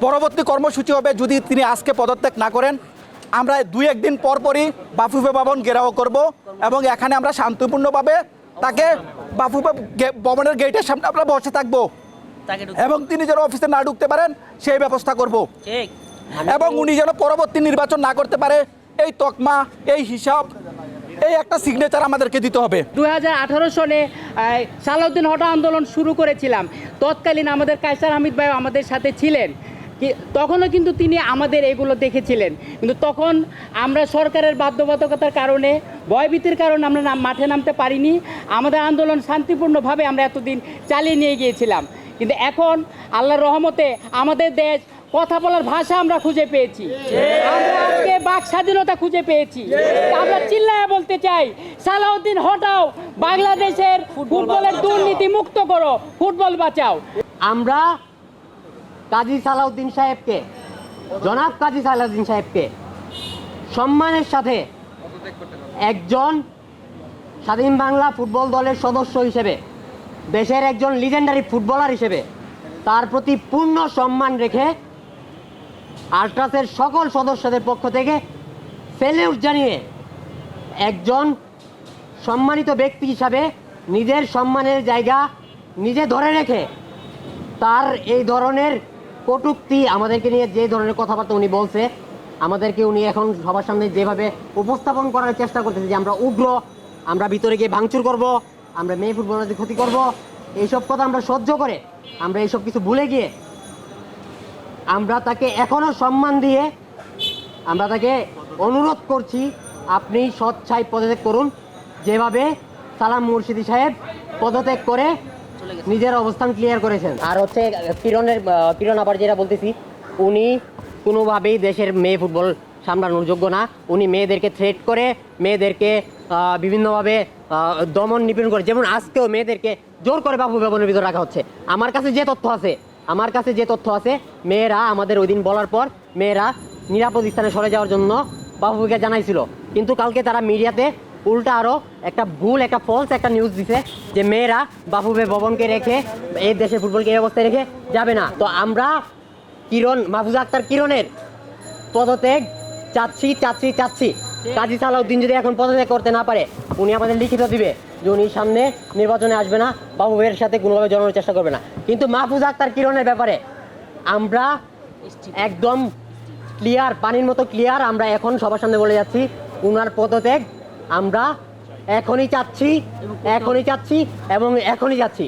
পরবর্তী কর্মসূচি হবে যদি তিনি আজকে পদত্যাগ না করেন। আমরা দুই একদিন পর পরই বাফুফে ভবন ঘেরাও করব এবং এখানে আমরা শান্তিপূর্ণভাবে তাকে বাফুফে গে- ভবনের গেটের সামনে আমরা বসে থাকব। এবং তিনি যেন অফিসে না ঢুকতে পারেন সেই ব্যবস্থা করব। এবং উনি যেন পরবর্তী নির্বাচন না করতে পারে এই তকমা এই হিসাব এই একটা সিগনেচার আমাদেরকে দিতে হবে। দু হাজার আঠারো সনে সালাউদ্দিন হটা আন্দোলন শুরু করেছিলাম। তৎকালীন আমাদের কায়সার হামিদ ভাই আমাদের সাথে ছিলেন। তখনও কিন্তু তিনি আমাদের এগুলো দেখেছিলেন। কিন্তু তখন আমরা সরকারের বাধ্যবাধকতার কারণে, ভয়ভীতির কারণে আমরা নাম- মাঠে নামতে পারিনি। আমাদের আন্দোলন শান্তিপূর্ণভাবে আমরা এতদিন চালিয়ে নিয়ে গিয়েছিলাম। কিন্তু এখন আল্লাহর রহমতে আমাদের দেশ কথা বলার ভাষা আমরা খুঁজে পেয়েছি। আমরা আজকে বাক স্বাধীনতা খুঁজে পেয়েছি। আমরা চিল্লায় বলতে চাই, সালাউদ্দিন, হটাও বাংলাদেশের ফুটবলের দুর্নীতি মুক্ত করো, ফুটবল বাঁচাও। আমরা কাজী সালাউদ্দিন সাহেবকে। জনাব কাজী সালাউদ্দিন সাহেবকে সম্মানের সাথে একজন স্বাধীন বাংলা ফুটবল দলের সদস্য হিসেবে, দেশের একজন লিজেন্ডারি ফুটবলার হিসেবে তার প্রতি পূর্ণ সম্মান রেখে আল্ট্রাসের সকল সদস্যদের পক্ষ থেকে সেলিউট জানিয়ে একজন সম্মানিত ব্যক্তি হিসাবে নিজের সম্মানের জায়গা নিজে ধরে রেখে তার এই ধরনের কটুক্তি আমাদেরকে নিয়ে যে ধরনের কথাবার্তা উনি বলছে, আমাদেরকে উনি এখন সবার সামনে যেভাবে উপস্থাপন করার চেষ্টা করতেছে যে আমরা উগ্র, আমরা ভিতরে গিয়ে ভাঙচুর করব, আমরা মেয়ে ফুটবলারদের ক্ষতি করব, এইসব কথা আমরা সহ্য করে আমরা এইসব কিছু ভুলে গিয়ে আমরা তাকে এখনও সম্মান দিয়ে আমরা তাকে অনুরোধ করছি, আপনি স্বচ্ছায় পদত্যাগ করুন। যেভাবে সালাম মুর্শিদি সাহেব পদত্যাগ করে নিজের অবস্থান ক্লিয়ার করেছেন। আর হচ্ছে কিরণের আহ, কিরণ আবার যেটা বলতেছি উনি কোনোভাবেই দেশের মেয়ে ফুটবল সামলানোর যোগ্য না। উনি মেয়েদেরকে থ্রেট করে মেয়েদেরকে বিভিন্নভাবে দমন নিপীড়ন করে। যেমন আজকেও মেয়েদেরকে জোর করে বাবু ভবনের ভিতরে রাখা হচ্ছে। আমার কাছে যে তথ্য আছে আমার কাছে যে তথ্য আছে মেয়েরা আমাদের ওই দিন বলার পর মেয়েরা নিরাপদ স্থানে সরে যাওয়ার জন্য বাবুকে জানাইছিল। কিন্তু কালকে তারা মিডিয়াতে উল্টা আরও একটা ভুল, একটা ফলস একটা নিউজ দিছে যে মেয়েরা বাফুবে ভবনকে রেখে, এই দেশে ফুটবলকে এই অবস্থায় রেখে যাবে না। তো আমরা কিরণ, মাহফুজা আক্তার কিরণের পদত্যাগ চাচ্ছি চাচ্ছি চাচ্ছি। কাজী সালাউদ্দিন যদি এখন পদত্যাগ করতে না পারে, উনি আমাদের লিখিত দিবে যে উনি সামনে নির্বাচনে আসবে না বাবুবের সাথে কোনোভাবে জড়ানোর চেষ্টা করবে না। কিন্তু মাহফুজা আক্তার কিরণের ব্যাপারে আমরা একদম ক্লিয়ার পানির মতো ক্লিয়ার আমরা এখন সবার সামনে বলে যাচ্ছি, উনার পদত্যাগ আমরা এখনই চাচ্ছি এখনই চাচ্ছি এবং এখনই যাচ্ছি।